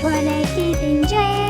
छोले की दिन जय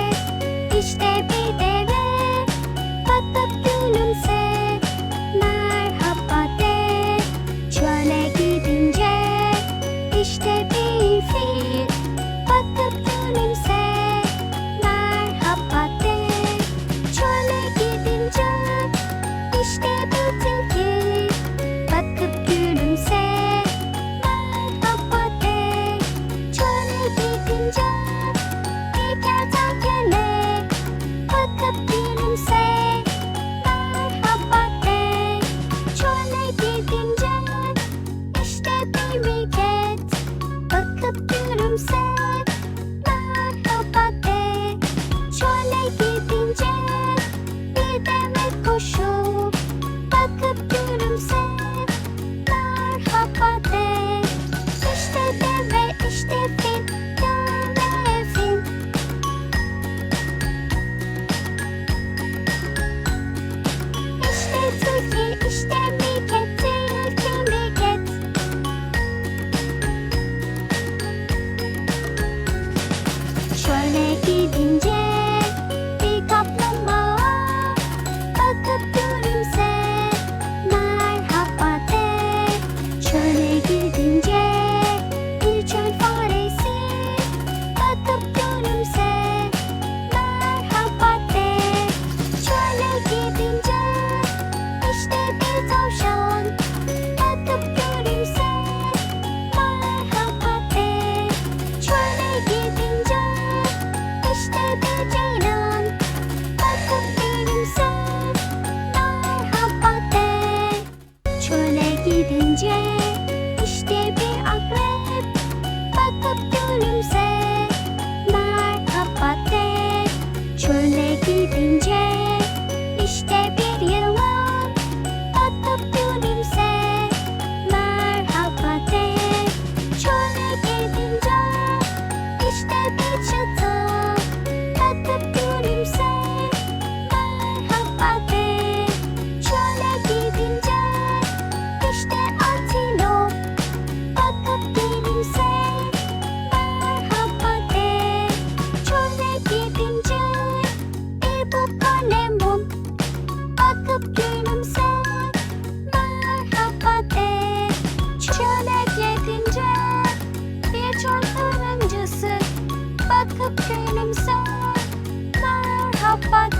Gülüp gülümse Merhaba de. İşte bir gidince işte bir akrep Bakıp gülümse Merhaba de Çöle gidince lemon Bakıp gülümse Merhaba de. Çömlek yetince Bir çöl fırıncısı Bakıp gülümse Merhaba de.